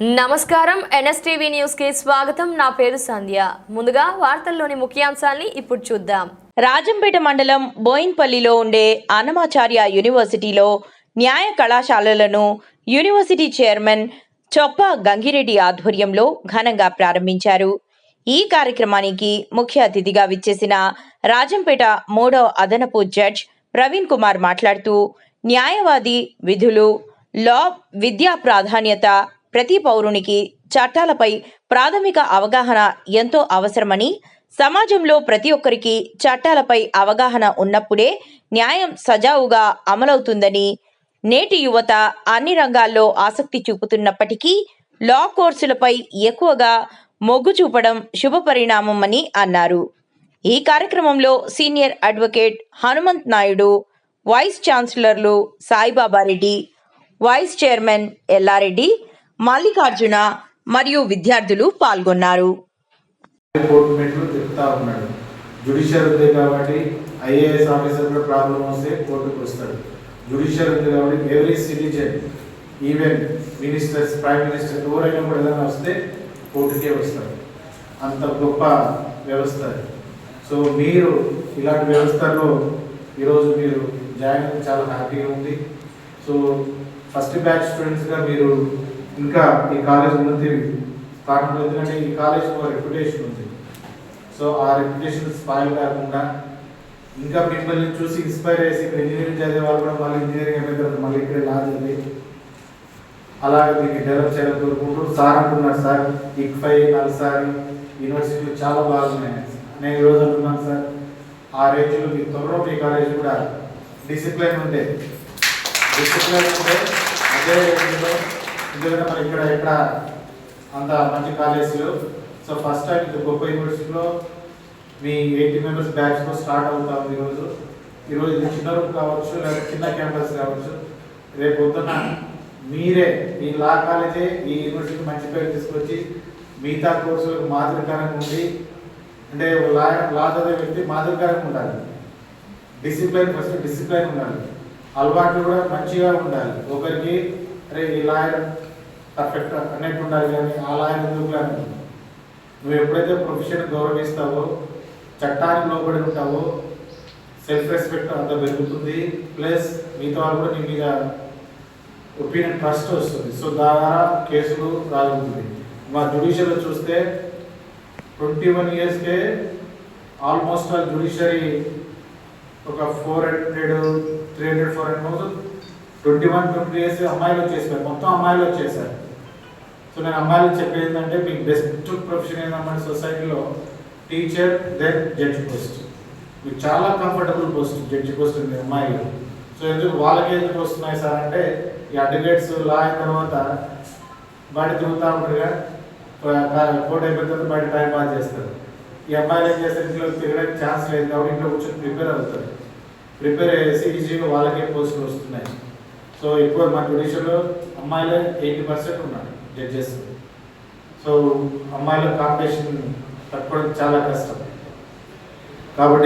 నమస్కారం. ఎన్ఎస్టీవీ న్యూస్కి స్వాగతం. నా పేరు సంధ్య. ముందుగా వార్తల్లోని ముఖ్యాంశాల్ని ఇప్పుడు చూద్దాం. రాజంపేట మండలం బోయిన్పల్లిలో ఉండే అన్నమాచార్య యూనివర్సిటీలో న్యాయ కళాశాలలను యూనివర్సిటీ చైర్మన్ చొప్ప గంగిరెడ్డి ఆధ్వర్యంలో ఘనంగా ప్రారంభించారు. ఈ కార్యక్రమానికి ముఖ్య అతిథిగా విచ్చేసిన రాజంపేట మూడో అదనపు జడ్జ్ ప్రవీణ్ కుమార్ మాట్లాడుతూ న్యాయవాది విధులు లా విద్యా ప్రాధాన్యత ప్రతి పౌరునికి చట్టాలపై ప్రాథమిక అవగాహన ఎంతో అవసరమని సమాజంలో ప్రతి ఒక్కరికి చట్టాలపై అవగాహన ఉన్నప్పుడే న్యాయం సజావుగా అమలవుతుందని నేటి యువత అన్ని రంగాల్లో ఆసక్తి చూపుతున్నప్పటికీ లా కోర్సులపై ఎక్కువగా మొగ్గు చూపడం శుభపరిణామమని అన్నారు. ఈ కార్యక్రమంలో senior advocate Hanumanth Naidu vice ఛాన్సలర్లు Saibaba Reddy vice chairman Yellareddy Mallikarjuna మరియు విద్యార్థులు పాల్గొన్నారు. జుడిషియల్ ఉన్నాడు. జుడిషియర్ ఉంది కాబట్టి ఐఏఎస్ ఆఫీసర్ కూడా ప్రాబ్లం వస్తే కోర్టుకు వస్తాడు. జుడిషియల్ ఉంది కాబట్టి every citizen even ministers prime minister ఎవరైనా కూడా ఏదైనా వస్తే కోర్టుకే వస్తారు. అంత గొప్ప వ్యవస్థ సో మీరు ఇలాంటి వ్యవస్థలో ఈరోజు మీరు జాయిన్ చాలా హ్యాపీగా ఉంది. సో ఫస్ట్ బ్యాచ్ స్టూడెంట్స్గా మీరు ఇంకా ఈ కాలేజ్ ఉన్నది కారణం ఎందుకంటే ఈ కాలేజ్ ఒక రెప్యుటేషన్ ఉంది. సో ఆ రెప్యుటేషన్ స్పాయిల్ కాకుండా ఇంకా మిమ్మల్ని చూసి ఇన్స్పైర్ చేసి ఇక్కడ ఇంజనీరింగ్ చదివే వాళ్ళు కూడా మళ్ళీ ఇంజనీరింగ్ అయిన తర్వాత మళ్ళీ ఇక్కడ లా చదివి అలాగే దీనికి డెవలప్ చేయడం కోరుకుంటూ సార్ అంటున్నారు సార్ ఇక్ఫై నల్సారి యూనివర్సిటీలు చాలా బాగున్నాయి. నేను ఈరోజు అంటున్నాను సార్ ఆ రేంజ్లో మీ త్వరలో మీ కాలేజ్ కూడా డిసిప్లిన్ ఉంటే డిసిప్లైన్ ఉంటే అదే రేంజ్లో ఎందుకంటే మరి ఇక్కడ ఎక్కడ అంత మంచి కాలేజీలు సో ఫస్ట్ టైం గొప్ప యూనివర్సిటీలో మీ ఎయిటీ మెంబర్స్ బ్యాచ్లో స్టార్ట్ అవుతా ఉంది ఈరోజు. ఈరోజు ఇది చిన్న రూమ్ కావచ్చు లేదా చిన్న క్యాంపస్ కావచ్చు. రేపు పొద్దున మీరే ఈ లా కాలేజే ఈ యూనివర్సిటీకి మంచి పేరు తీసుకొచ్చి మిగతా కోర్సులకు మాదిరికరంగా ఉండి అంటే లా లా చదివే వ్యక్తి మాదిరికరంగా ఉండాలి. డిసిప్లైన్ ఫస్ట్ డిసిప్లైన్ ఉండాలి. అలవాట్లు కూడా మంచిగా ఉండాలి. ఒకరికి అరే ఈ లాయర్ పర్ఫెక్ట్ కనెక్ట్ ఉండాలి కానీ అలా లాయర్ ఎందుకు అని. నువ్వు ఎప్పుడైతే ప్రొఫెషన్ గౌరవిస్తావో చట్టానికి లోబడి ఉంటావో సెల్ఫ్ రెస్పెక్ట్ అంత పెరుగుతుంది. ప్లస్ మిగతా వాళ్ళు కూడా నీ మీద ఒపీనియన్ ట్రస్ట్ వస్తుంది. సో ద్వారా కేసులు రాగుతుంది మా జుడిషియల్లో చూస్తే ట్వంటీ వన్ ఇయర్స్కే ఆల్మోస్ట్ ఆ జుడిషియరీ ఒక four hundred three hundred four hundred twenty one twenty years అమ్మాయిలు వచ్చేసారు. మొత్తం అమ్మాయిలు వచ్చేసారు. సో నేను అమ్మాయిలు చెప్పేది ఏంటంటే మీకు బెస్ట్ ప్రొఫెషన్ ఏంటంటే సొసైటీలో టీచర్ దెన్ జడ్జి పోస్ట్ మీకు చాలా కంఫర్టబుల్ పోస్ట్ జడ్జి పోస్ట్ ఉంది అమ్మాయిలు. సో ఎందుకు వాళ్ళకి ఎందుకు వస్తున్నాయి సార్ అంటే ఈ అడ్వకేట్స్ లా అయిన తర్వాత బయట తిరుగుతూ ఉంటారుగా కోర్టు అయిపోయిన తర్వాత బయట టైం పాస్ చేస్తారు. ఈ అమ్మాయిలు ఏం చేస్తారు ఇంట్లో తిరగడానికి ఛాన్స్ లేదు కాబట్టి ఇంట్లో కూర్చొని ప్రిపేర్ అవుతారు. ప్రిపేర్ చేసి ఈజీగా వాళ్ళకే పోస్టులు వస్తున్నాయి. సో ఎక్కువ మా జుడిషియల్లో అమ్మాయిలే ఎయిటీ పర్సెంట్ ఉన్నారు. జడ్జెస్ సో అమ్మాయిల కాంపిటీషన్ తట్టుకోవడం చాలా కష్టం. కాబట్టి